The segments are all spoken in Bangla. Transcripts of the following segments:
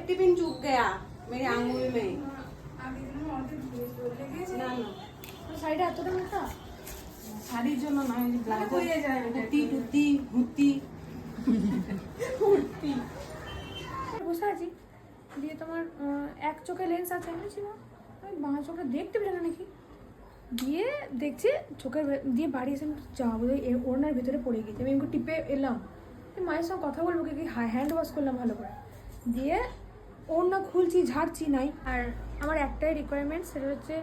एक टिफिन चूक गया मेरे आंगुल में না না সাইডে এতটা মোটা শাড়ির জন্য নয় হুতি টুতি হুতি বসে আছি দিয়ে তোমার আহ, এক চোখে লেন্স আছে আমি ছিল আমি বাঁ চোখে দেখতে পেলে না নাকি দিয়ে দেখছি চোখের ভে- দিয়ে বাড়ি এসে আমি যা বলে ওড়নার ভেতরে পড়ে গেছে আমি এমনি টিপে এলাম দিয়ে মায়ের সঙ্গে কথা বলবো কি হ্যান্ড ওয়াশ করলাম ভালো করে দিয়ে ওড়না খুলছি ঝাড়ছি নাই। আর আমার একটাই রিকোয়ারমেন্ট সেটা হচ্ছে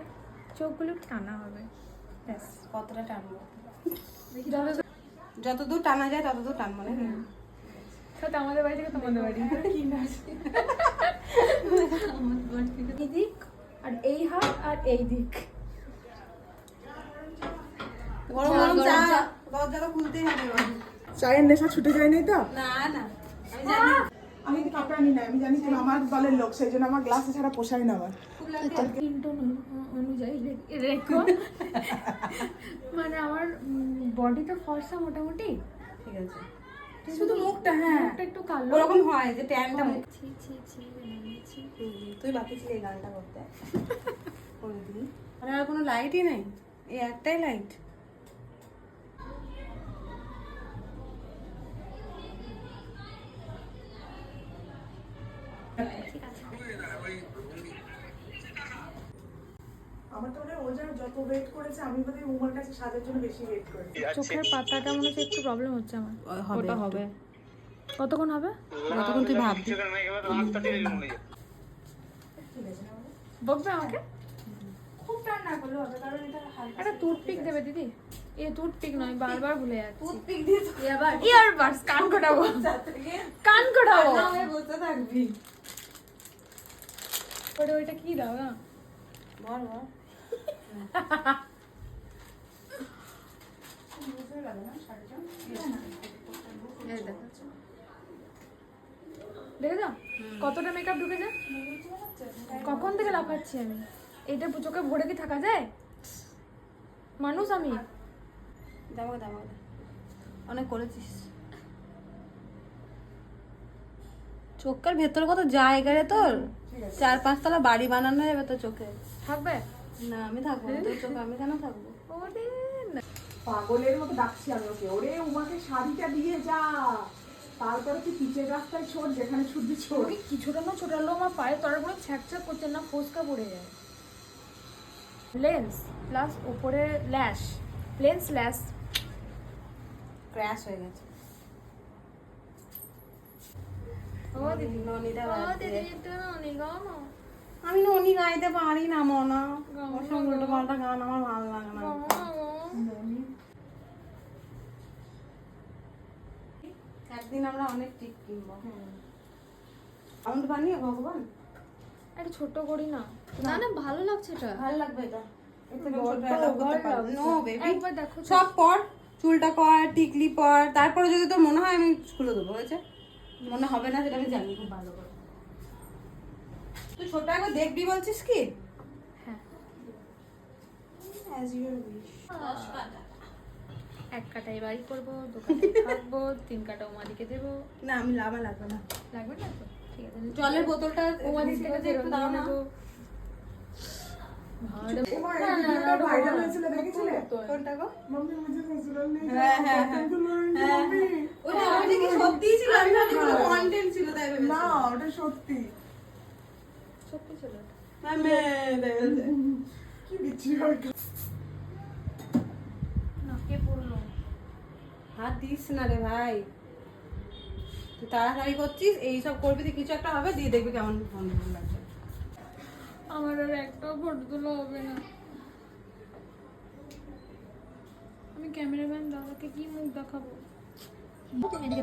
চোখগুলো টানা হবে। ব্যাস। কতটা টানবো? যতদূর টানা যায় ততদূর টানবো না? সাথে আমাদের বাড়ি থেকে তোমাদের বাড়ি। এই দিক আর এই হাত আর এই দিক। গরম গরম চা। দরজাটা খুলতেই হবে চায়ের নেশা ছুটে যায়নি তো? না না। আমি জানি। কাপড় না আমি জানি তুমি আমার দলের লোক সেই জন্য আমার গ্লাসে ছাড়া পোষায় না আমার। তিনটন অনুযায়ী রেখো। মানে আমার বডি তো ফর্সা মোটামুটি। ঠিক আছে। শুধু মুখটা হ্যাঁ। মুখটা একটু কালো। ওরকম হয় যে ট্যানটা ছি ছি ছি ছি তুই বাকি ছিল এই গানটা করতে। করে দিই আর কোনো লাইটই নাই? এই একটাই লাইট আমার তো মনে হয় ও যেন যত ওয়েট করেছে আমি বোধহয় উমার কাছে সাজার জন্য বেশি ওয়েট করেছি। চোখের পাতাটা মনে হচ্ছে একটু প্রবলেম হচ্ছে আমার। হবে ওটা হবে। কতক্ষণ হবে? যতক্ষণ তুই ভাববি? বকবে আমাকে? খুব টান না হবে কারণ এটা একটা টুথপিক দেবে দিদি। এ টুথপিক নয় বারবার ভুলে যাচ্ছি। টুথপিক দিয়ে তো ইয়ারবাডস কান কোটাবো কান কোটাবো আমি বসে থাকবি। ওটা ওইটা কি দাও না? বল। দেখো দাও কতটা মেকআপ ঢুকেছে? কখন থেকে লাফাচ্ছি আমি? এটা চোখে ভরে কি থাকা যায়? মানুষ আমি। দামাকে দামাকে অনেক করেছিস। চোখের ভেতরে কত জায়গা রে তোর? চার পাঁচতলা বাড়ি বানানো যাবে তোর চোখে। থাকবে? না আমি থাকব তোর চোখে আমি কেন থাকব? ওরে পাগলের মতো ডাকছি আমি ওকে। ওরে উমাকে শাড়িটা দিয়ে যা। তারপরে তুই পিচের রাস্তায় ছোট যেখানে ছুটবি ছোট কিছুটা না ছোটালো আমার পায়ে তলার পুরো ছ্যাকছ্যাক করছে না ফোসকা পড়ে যায়। লেন্স প্লাস উপরে ল্যাশ। Lens lash. ক্র্যাশ হয়ে গেছে। ও দিদি ননিদা ও দিদি একটু ননি না আমি ননি গাইতে পারি না মনা। ওর সঙ্গে উল্টো পাল্টা গান আমার ভালো লাগে না। একদিন আমরা অনেক টিপ কিনবো আমাদের বানিয়ে ভগবান। একটা ছোট করি না। না। না ভালো লাগছে এটা। ভালো লাগবে এটা। সব পর চুলটা কর টিকলি পর তারপরে যদি তোর মনে হয় আমি খুলে দেবো হয়েছে? মনে হবে না সেটা আমি জানি খুব ভালো করে। ছোট একবার দেখবি বলছিস কি? হ্যাঁ। অ্যাজ ইউর উইশ এক কাটাই বাড়ি করব দু কাটাই থাকব তিন কাটা ওমাদিকে দেবো। না আমি লাভা লাগবে না। লাগবে না তো? ঠিক আছে। জলের বোতলটা ওমাদি থেকে দাও না। হ্যাঁ, হ্যাঁ, সত্যিই ছিল? ছিল না ওটা সত্যি। সত্যি ছিল কি বিচ্ছিরি নাকে পড়ল হাত দিস না রে ভাই। তুই তাড়াতাড়ি করছিস এইসব করবি তুই কিছু একটা হবে দিয়ে দেখবি কেমন ফোন লাগছে আমার আর একটাও ফটো তোলা হবে না। আমি ক্যামেরাম্যান দাদাকে কি মুখ দেখাবো? তুমি এদিকে মিনিট